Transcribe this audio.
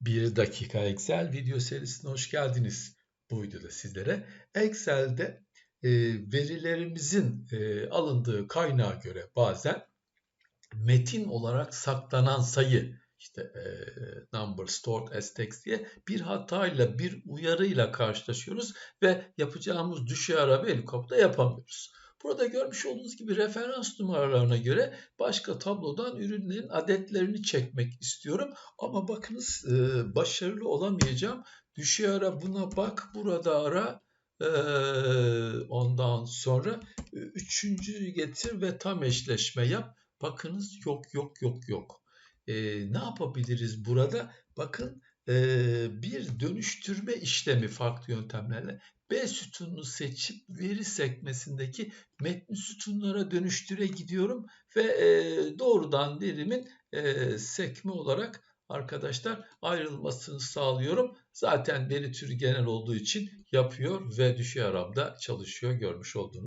1 dakika Excel video serisine hoş geldiniz. Bu videoda sizlere Excel'de e, verilerimizin e, alındığı kaynağa göre bazen metin olarak saklanan sayı işte e, number stored as text diye bir hatayla bir uyarıyla karşılaşıyoruz ve yapacağımız düşey ara ve yapamıyoruz. Burada görmüş olduğunuz gibi referans numaralarına göre başka tablodan ürünlerin adetlerini çekmek istiyorum. Ama bakınız e, başarılı olamayacağım. Düşey ara buna bak burada ara e, ondan sonra e, üçüncüyü getir ve tam eşleşme yap. Bakınız yok yok yok yok. E, ne yapabiliriz burada? Bakın bir dönüştürme işlemi farklı yöntemlerle B sütununu seçip veri sekmesindeki metni sütunlara dönüştüre gidiyorum ve e, doğrudan verimin e, sekme olarak arkadaşlar ayrılmasını sağlıyorum. Zaten veri türü genel olduğu için yapıyor ve düşey aramda çalışıyor görmüş olduğunuz